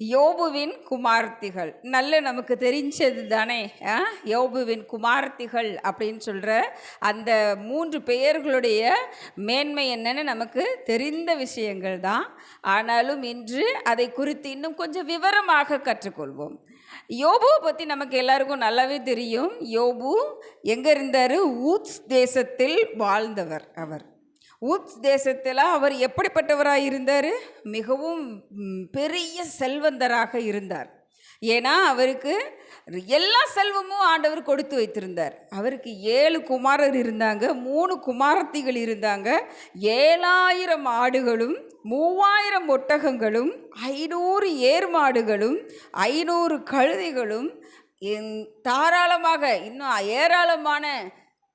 யோபுவின் குமார்த்திகள். நல்ல நமக்கு தெரிஞ்சது தானே யோபுவின் குமார்த்திகள் அப்படின்னு சொல்கிற அந்த மூன்று பெயர்களுடைய மேன்மை என்னன்னு நமக்கு தெரிந்த விஷயங்கள் தான். ஆனாலும் இன்று அதை குறித்து இன்னும் கொஞ்சம் விவரமாக கற்றுக்கொள்வோம். யோபுவை பற்றி நமக்கு எல்லாருக்கும் நல்லாவே தெரியும். யோபு எங்கே இருந்தார்? ஊத்ஸ் தேசத்தில் வாழ்ந்தவர் அவர். ஊத்ஸ் தேசத்தில் அவர் எப்படிப்பட்டவராக இருந்தார்? மிகவும் பெரிய செல்வந்தராக இருந்தார். ஏன்னா அவருக்கு எல்லா செல்வமும் ஆண்டவர் கொடுத்து வைத்திருந்தார். அவருக்கு ஏழு குமாரர் இருந்தாங்க மூணு குமாரத்திகள் இருந்தாங்க ஏழாயிரம் ஆடுகளும் மூவாயிரம் ஒட்டகங்களும் ஐநூறு ஏர் மாடுகளும் ஐநூறு கழுதைகளும் தாராளமாக இன்னும் ஏராளமான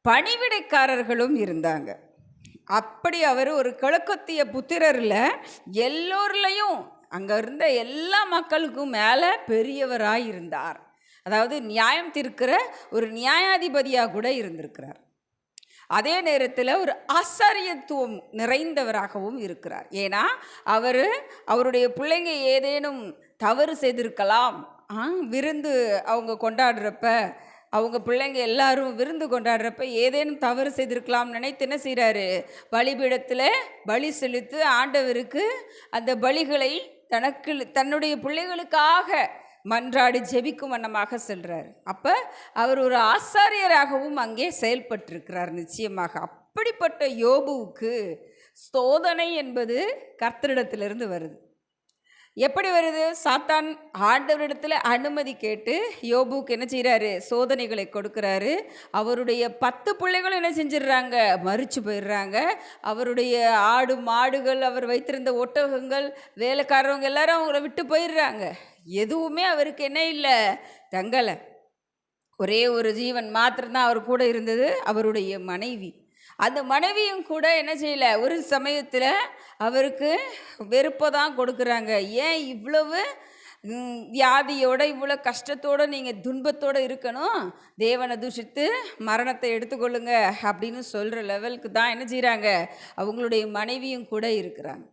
பணிவிடைக்காரர்களும் இருந்தாங்க. அப்படி அவர் ஒரு கிழக்கத்திய புத்திரரில் எல்லோர்லையும் அங்கே இருந்த எல்லா மக்களுக்கும் மேலே பெரியவராக இருந்தார். அதாவது நியாயம் தீர்க்கிற ஒரு நியாயாதிபதியாக கூட இருந்திருக்கிறார். அதே நேரத்தில் ஒரு ஆசாரியத்துவம் நிறைந்தவராகவும் இருக்கிறார். ஏன்னா அவர் அவருடைய பிள்ளைங்க ஏதேனும் தவறு செய்திருக்கலாம் விருந்து அவங்க கொண்டாடுறப்ப அவங்க பிள்ளைங்க எல்லாரும் விருந்து கொண்டாடுறப்ப ஏதேனும் தவறு செய்திருக்கலாம் நினைத்து என்ன செய்கிறாரு பலிபீடத்தில் பலி செலுத்து ஆண்டவருக்கு அந்த பலிகளை தனக்கு தன்னுடைய பிள்ளைகளுக்காக மன்றாடி ஜெபிக்கும் வண்ணமாக செல்கிறார் அப்போ அவர் ஒரு ஆசாரியராகவும் அங்கே செயல்பட்டிருக்கிறார் நிச்சயமாக. அப்படிப்பட்ட யோபுவுக்கு சோதனை என்பது கர்த்தரிடத்திலிருந்து வருது. எப்படி வருது? சாத்தான் ஆண்டவரிடத்தில் அனுமதி கேட்டு யோபுக்கு என்ன செய்கிறாரு சோதனைகளை கொடுக்குறாரு. அவருடைய பத்து பிள்ளைகளும் என்ன செஞ்சிடுறாங்க? மறித்து போயிடுறாங்க. அவருடைய ஆடு மாடுகள் அவர் வைத்திருந்த ஒட்டகங்கள் வேலைக்காரவங்க எல்லாரும் அவங்கள விட்டு போயிடுறாங்க. எதுவுமே அவருக்கு என்ன இல்லை. தங்கலை. ஒரே ஒரு ஜீவன் மாத்திரம்தான் அவர் கூட இருந்தது. அவருடைய மனைவி. அந்த மனைவியும் கூட என்ன செய்யல? ஒரு சமயத்தில் அவருக்கு வெறுப்பை தான் கொடுக்குறாங்க. ஏன் இவ்வளவு வியாதியோட இவ்வளோ கஷ்டத்தோடு நீங்கள் துன்பத்தோடு இருக்கணும்? தேவனை தூஷித்து மரணத்தை எடுத்துக்கொள்ளுங்க அப்படின்னு சொல்கிற லெவலுக்கு தான் என்ன செய்கிறாங்க அவங்களுடைய மனைவியும் கூட இருக்கிறாங்க.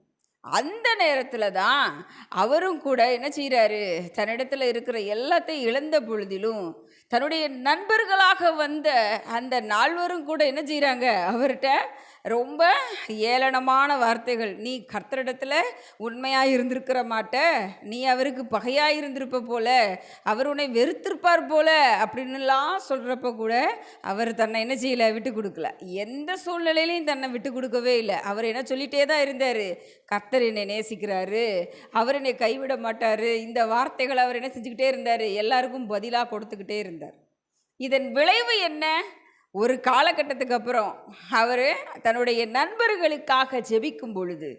அந்த நேரத்தில் தான் அவரும் கூட என்ன செய்கிறாரு தன்னிடத்தில் இருக்கிற எல்லாத்தையும் இழந்த பொழுதிலும் தன்னுடைய நண்பர்களாக வந்த அந்த நால்வரும் கூட என்ன செய்கிறாங்க அவர்கிட்ட ரொம்ப ஏளனமான வார்த்தைகள். நீ கர்த்தரிடத்தில் உண்மையாக இருந்திருக்கிற மாட்ட. நீ அவருக்கு பகையாக இருந்திருப்ப போல. அவர் உன்னை வெறுத்திருப்பார் போல அப்படின்னுலாம் சொல்கிறப்ப கூட அவர் தன்னை என்ன செய்யலை? விட்டு கொடுக்கல. எந்த சூழ்நிலையிலையும் தன்னை விட்டு கொடுக்கவே இல்லை. அவர் என்ன சொல்லிட்டே தான் இருந்தார். கர்த்தர் என்னை நேசிக்கிறாரு. அவர் என்னை கைவிட மாட்டார். இந்த வார்த்தைகள் அவர் என்ன செஞ்சுக்கிட்டே இருந்தார். எல்லாருக்கும் பதிலாக கொடுத்துக்கிட்டே இருந்தார். இதன் விளைவு என்ன? ஒரு காலகட்டத்துக்கு அப்புறம் அவர் தன்னுடைய நண்பர்களுக்காக ஜெபிக்கும் பொழுது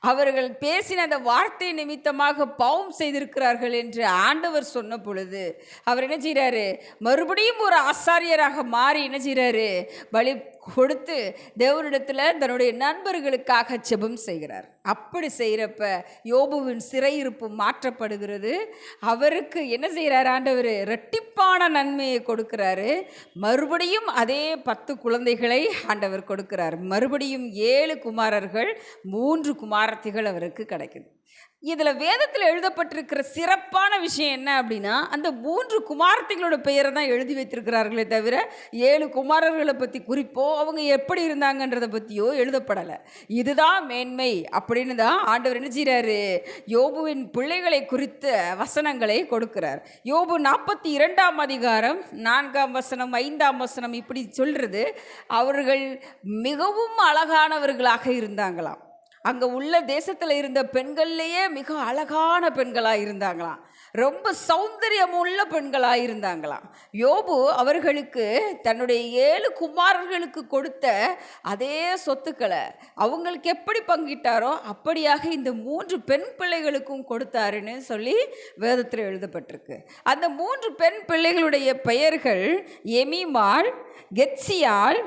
அவர்கள் பேசின அந்த வார்த்தை நிமித்தமாக பாவம் செய்திருக்கிறார்கள் என்று ஆண்டவர் சொன்ன பொழுது அவர் என்ன செய்கிறாரு மறுபடியும் ஒரு ஆசாரியராக மாறி என்ன செய்கிறாரு பலி கொடுத்து தேவனிடத்தில் தன்னுடைய நண்பர்களுக்காக ஜெபம் செய்கிறார். அப்படி செய்கிறப்ப யோபுவின் சிறையிருப்பு மாற்றப்படுகிறது. அவருக்கு என்ன செய்கிறார் ஆண்டவர்? ரெட்டிப்பான நன்மையை கொடுக்கிறாரு. மறுபடியும் அதே பத்து குழந்தைகளை ஆண்டவர் கொடுக்கிறார். மறுபடியும் ஏழு குமாரர்கள் மூன்று குமாரத்திகள் அவருக்கு கிடைக்குது. இதில் வேதத்தில் எழுதப்பட்டிருக்கிற சிறப்பான விஷயம் என்ன அப்படின்னா அந்த மூன்று குமாரத்திகளோட பெயரை தான் எழுதி வைத்திருக்கிறார்களே தவிர ஏழு குமாரர்களை பற்றி குறிப்போ அவங்க எப்படி இருந்தாங்கன்றதை பற்றியோ எழுதப்படலை. இதுதான் மேன்மை அப்படின்னு தான் ஆண்டவர் என்ன செய்கிறாரு யோபுவின் பிள்ளைகளை குறித்த வசனங்களை கொடுக்கிறார். யோபு நாற்பத்தி இரண்டாம் அதிகாரம் நான்காம் வசனம் ஐந்தாம் வசனம் இப்படி சொல்கிறது அவர்கள் மிகவும் அழகானவர்களாக இருந்தாங்களாம். அங்கே உள்ள தேசத்தில் இருந்த பெண்கள்லேயே மிக அழகான பெண்களாக இருந்தாங்களாம். ரொம்ப சௌந்தரியம் உள்ள பெண்களாக இருந்தாங்களாம். யோபு அவர்களுக்கு தன்னுடைய ஏழு குமாரர்களுக்கு கொடுத்த அதே சொத்துக்களை அவங்களுக்கு எப்படி பங்கிட்டாரோ அப்படியாக இந்த மூன்று பெண் பிள்ளைகளுக்கும் கொடுத்தாருன்னு சொல்லி வேதத்தில் எழுதப்பட்டிருக்கு. அந்த மூன்று பெண் பிள்ளைகளுடைய பெயர்கள் எமிமாள் கெட்சியாள்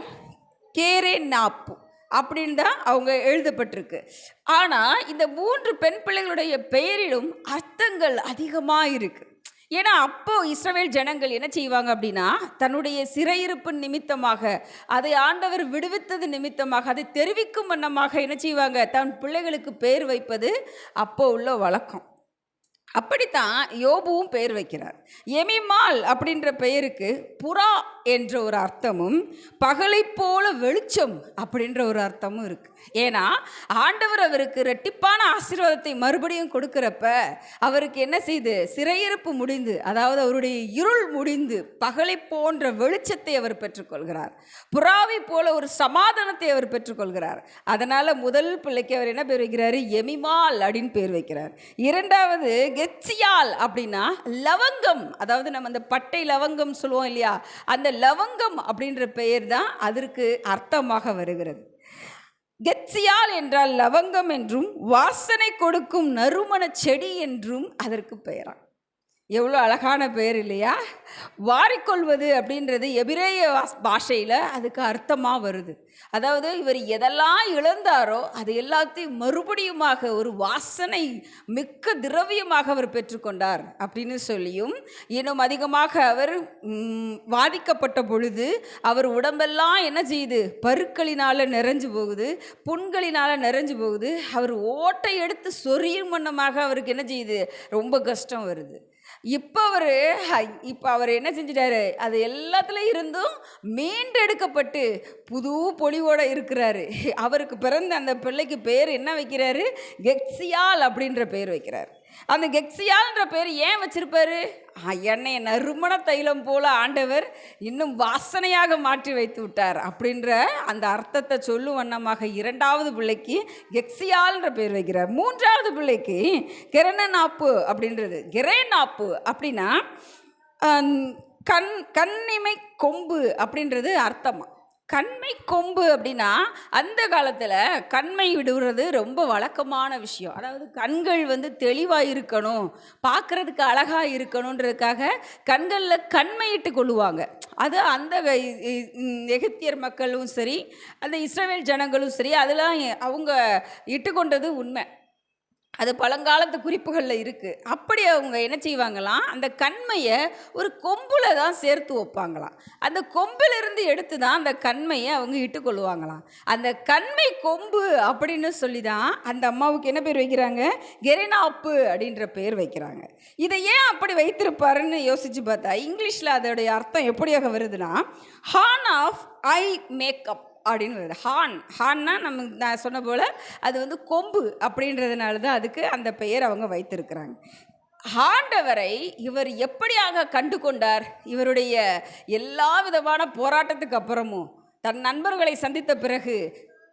கேரே நாப்பு. அப்படின்னு தான் அவங்க எழுதப்பட்டிருக்கு. ஆனால் இந்த மூன்று பெண் பிள்ளைகளுடைய பெயரிலும் அர்த்தங்கள் அதிகமாக இருக்குது ஏன்னா அப்போ இஸ்ரவேல் ஜனங்கள் என்ன செய்வாங்க அப்படின்னா தன்னுடைய சிறையிருப்பு நிமித்தமாக அதை ஆண்டவர் விடுவித்தது நிமித்தமாக அதை தெரிவிக்கும் வண்ணமாக என்ன செய்வாங்க? தன் பிள்ளைகளுக்கு பேர் வைப்பது அப்போ உள்ள வழக்கம். அப்படித்தான் யோபுவும் பெயர் வைக்கிறார். எமிமால் அப்படின்ற பெயருக்கு புறா என்ற ஒரு அர்த்தமும் பகலைப் போல வெளிச்சம் அப்படின்ற ஒரு அர்த்தமும் இருக்கு. ஏன்னா ஆண்டவர் அவருக்கு ரெட்டிப்பான ஆசீர்வாதத்தை மறுபடியும் கொடுக்கிறப்ப அவருக்கு என்ன செய்து? சிறையிருப்பு முடிந்து அதாவது அவருடைய இருள் முடிந்து பகலை போன்ற வெளிச்சத்தை அவர் பெற்றுக்கொள்கிறார். புறாவை போல ஒரு சமாதானத்தை அவர் பெற்றுக்கொள்கிறார். அதனால முதல் பிள்ளைக்கு அவர் என்ன பேர் வைக்கிறாரு? எமிமால் அப்படின்னு பேர் வைக்கிறார். இரண்டாவது கெட்சியால் அப்படின்னா லவங்கம். அதாவது நம்ம அந்த பட்டை லவங்கம் சொல்லுவோம் இல்லையா? அந்த லவங்கம் அப்படின்ற பெயர் தான் அதற்கு அர்த்தமாக வருகிறது. கெச்சியால் என்றால் லவங்கம் என்றும் வாசனை கொடுக்கும் நறுமண செடி என்றும் அதற்கு பெயராம் எவ்வளோ அழகான பெயர் இல்லையா? வாரிக்கொள்வது அப்படின்றது எபிரேய பாஷையில் அதுக்கு அர்த்தமாக வருது. அதாவது இவர் எதெல்லாம் இழந்தாரோ அது எல்லாத்தையும் மறுபடியுமாக ஒரு வாசனை மிக்க திரவியமாக அவர் பெற்றுக்கொண்டார் அப்படின்னு சொல்லியும் இன்னும் அதிகமாக அவர் வாதிக்கப்பட்ட பொழுது அவர் உடம்பெல்லாம் என்ன செய்யுது பருக்களினால் நிறைஞ்சு போகுது புண்களினால் நிறைஞ்சு போகுது. அவர் ஓட்டை எடுத்து சொரியும் வண்ணமாக அவருக்கு என்ன செய்யுது ரொம்ப கஷ்டம் வருது. இப்போ அவர் இப்போ அவர் என்ன செஞ்சிட்டாரு? அது எல்லாத்துலேயும் இருந்தும் மீண்டெடுக்கப்பட்டு புது பொலிவோடு இருக்கிறாரு. அவருக்கு பிறந்த அந்த பிள்ளைக்கு பேர் என்ன வைக்கிறாரு? கெக்ஸியால் அப்படின்ற பேர் வைக்கிறார். அந்த கெக்ஸியால்ன்ற பேர் ஏன் வச்சிருப்பாரு? ஆ, எண்ணெயை நறுமண தைலம் போல ஆண்டவர் இன்னும் வாசனையாக மாற்றி வைத்து விட்டார் அப்படின்ற அந்த அர்த்தத்தை சொல்லும் வண்ணமாக இரண்டாவது பிள்ளைக்கு கெக்ஸியால்ன்ற பேர் வைக்கிறார். மூன்றாவது பிள்ளைக்கு கெரனநாப்பு அப்படின்றது. கெரேனாப்பு அப்படின்னா கண் கண்ணிமை கொம்பு அப்படின்றது அர்த்தமா? கண்மை கொம்பு அப்படின்னா அந்த காலத்தில் கண்மை விடுறது ரொம்ப வழக்கமான விஷயம். அதாவது கண்கள் வந்து தெளிவாக இருக்கணும் பார்க்குறதுக்கு அழகாக இருக்கணுன்றதுக்காக கண்களில் கண்மையிட்டு கொள்ளுவாங்க. அது அந்த எகிப்தியர் மக்களும் சரி அந்த இஸ்ரேல் ஜனங்களும் சரி அதெல்லாம் அவங்க இட்டுக்கொண்டது உண்மை. அது பழங்காலத்து குறிப்புகளில் இருக்குது அப்படி அவங்க என்ன செய்வாங்களாம்? அந்த கண்மையை ஒரு கொம்பில் தான் சேர்த்து வைப்பாங்களாம். அந்த கொம்பிலிருந்து எடுத்து தான் அந்த கண்மையை அவங்க இட்டுக்கொள்வாங்களாம் அந்த கண்மை கொம்பு அப்படின்னு சொல்லி தான் அந்த அம்மாவுக்கு என்ன பேர் வைக்கிறாங்க? கெரினாப்பு அப்படின்ற பேர் வைக்கிறாங்க. இதை ஏன் அப்படி வைத்திருப்பாருன்னு யோசித்து பார்த்தா இங்கிலீஷில் அதோடைய அர்த்தம் எப்படியாக வருதுன்னா ஹார்ன் ஆஃப் ஐ மேக்கப் அப்படின்னு வருது. ஹான். ஹான்னா நம்ம நான் சொன்ன போல் அது வந்து கொம்பு அப்படின்றதுனால தான் அதுக்கு அந்த பெயர் அவங்க வைத்திருக்கிறாங்க. ஆண்டவரை இவர் எப்படியாக கண்டு கொண்டார் இவருடைய எல்லா விதமான போராட்டத்துக்கு அப்புறமும் தன் நண்பர்களை சந்தித்த பிறகு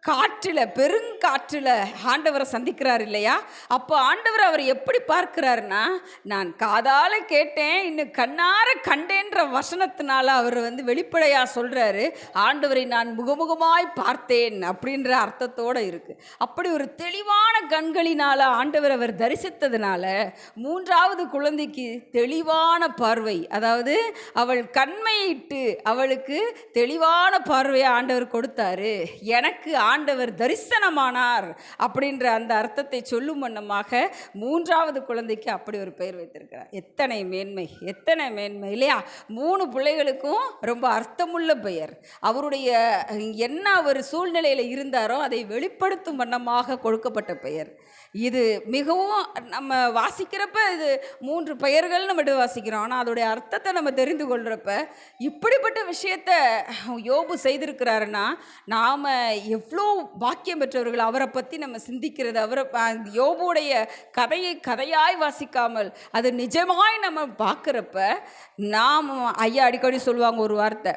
காற்றில் பெருங்காற்றில் ஆண்டவரை சந்திக்கிறார் இல்லையா? அப்போ ஆண்டவர் அவர் எப்படி பார்க்கிறாருன்னா நான் காதால் கேட்டேன் இன்னும் கண்ணார கண்டேன்ற வசனத்தினால அவர் வந்து வெளிப்படையாக சொல்கிறாரு ஆண்டவரை நான் முகமுகமாய் பார்த்தேன் அப்படின்ற அர்த்தத்தோடு இருக்குது அப்படி ஒரு தெளிவான கண்களினால் ஆண்டவர் அவர் தரிசித்ததுனால மூன்றாவது குழந்தைக்கு தெளிவான பார்வை அதாவது அவள் கண்மையிட்டு அவளுக்கு தெளிவான பார்வையை ஆண்டவர் கொடுத்தாரு. எனக்கு ஆண்டவர் தரிசனமானார் அப்படின்ற அந்த அர்த்தத்தை சொல்லும் வண்ணமாக மூன்றாவது குழந்தைக்கு அப்படி ஒரு பெயர் வைத்திருக்கிறார். எத்தனை மேன்மை எத்தனை மேன்மை இல்லையா? மூணு பிள்ளைகளுக்கும் ரொம்ப அர்த்தமுள்ள பெயர். அவருடைய என்ன ஒரு சூழ்நிலையில் இருந்தாரோ அதை வெளிப்படுத்தும் வண்ணமாக கொடுக்கப்பட்ட பெயர். இது மிகவும் நம்ம வாசிக்கிறப்ப இது மூன்று பெயர்கள் நம்ம வாசிக்கிறோம். ஆனால் அதோடைய அர்த்தத்தை நம்ம தெரிந்து கொள்கிறப்ப இப்படிப்பட்ட விஷயத்த யோபு செய்திருக்கிறாருன்னா நாம் எவ்வளோ பாக்கியம் பெற்றவர்கள் அவரை பற்றி நம்ம சிந்திக்கிறது அவரை யோபுடைய கதையை கதையாய் வாசிக்காமல் அது நிஜமாய் நம்ம பார்க்குறப்ப நாம் ஐயா அடிக்கடி சொல்லுவாங்க ஒரு வார்த்தை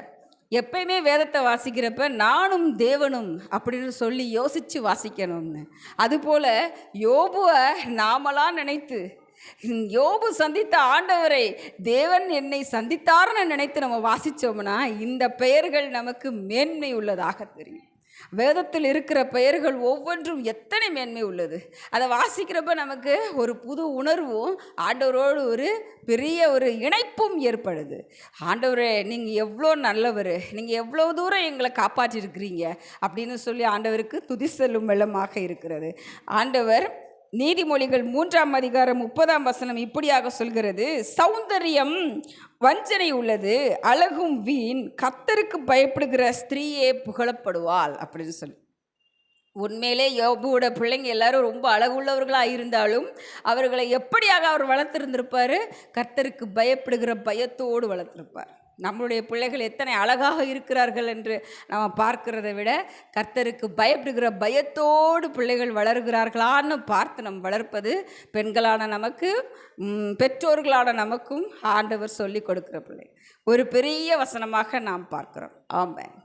எப்பயுமே வேதத்தை வாசிக்கிறப்ப நானும் தேவனும் அப்படின்னு சொல்லி யோசித்து வாசிக்கணும்னு. அதுபோல் யோபுவை நாமலாம் நினைத்து யோபு சந்தித்த ஆண்டவரை தேவன் என்னை சந்தித்தார்னு நினைத்து நம்ம வாசித்தோம்னா இந்த பெயர்கள் நமக்கு மேன்மை உள்ளதாக தெரியும். வேதத்தில் இருக்கிற பெயர்கள் ஒவ்வொன்றும் எத்தனை மேன்மை உள்ளது? அதை வாசிக்கிறப்ப நமக்கு ஒரு புது உணர்வும் ஆண்டவரோடு ஒரு பெரிய ஒரு இணைப்பும் ஏற்படுது. ஆண்டவரே நீங்கள் எவ்வளோ நல்லவர் நீங்கள் எவ்வளோ தூரம் எங்களை காப்பாற்றிருக்கிறீங்க அப்படின்னு சொல்லி ஆண்டவருக்கு துதி செல்லும் வெள்ளமாக இருக்கிறது. ஆண்டவர் நீதிமொழிகள் மூன்றாம் அதிகாரம் முப்பதாம் வசனம் இப்படியாக சொல்கிறது. சௌந்தரியம் வஞ்சனை உள்ளது அழகும் வீண் கத்தருக்கு பயப்படுகிற ஸ்திரீயே புகழப்படுவாள் அப்படின்னு சொல்லி. உண்மையிலே யோபுவோட பிள்ளைங்க எல்லாரும் ரொம்ப அழகுள்ளவர்களாக இருந்தாலும் அவர்களை எப்படியாக அவர் வளர்த்துருந்துருப்பார்? கர்த்தருக்கு பயப்படுகிற பயத்தோடு வளர்த்துருப்பார். நம்மளுடைய பிள்ளைகள் எத்தனை அழகாக இருக்கிறார்கள் என்று நம்ம பார்க்கிறத விட கர்த்தருக்கு பயப்படுகிற பயத்தோடு பிள்ளைகள் வளர்கிறார்களான்னு பார்த்து நம் வளர்ப்பது பெண்களான நமக்கு பெற்றோர்களான நமக்கும் ஆண்டவர் சொல்லி கொடுக்கிற பிள்ளை. ஒரு பெரிய வசனமாக நாம் பார்க்கிறோம். ஆமாம்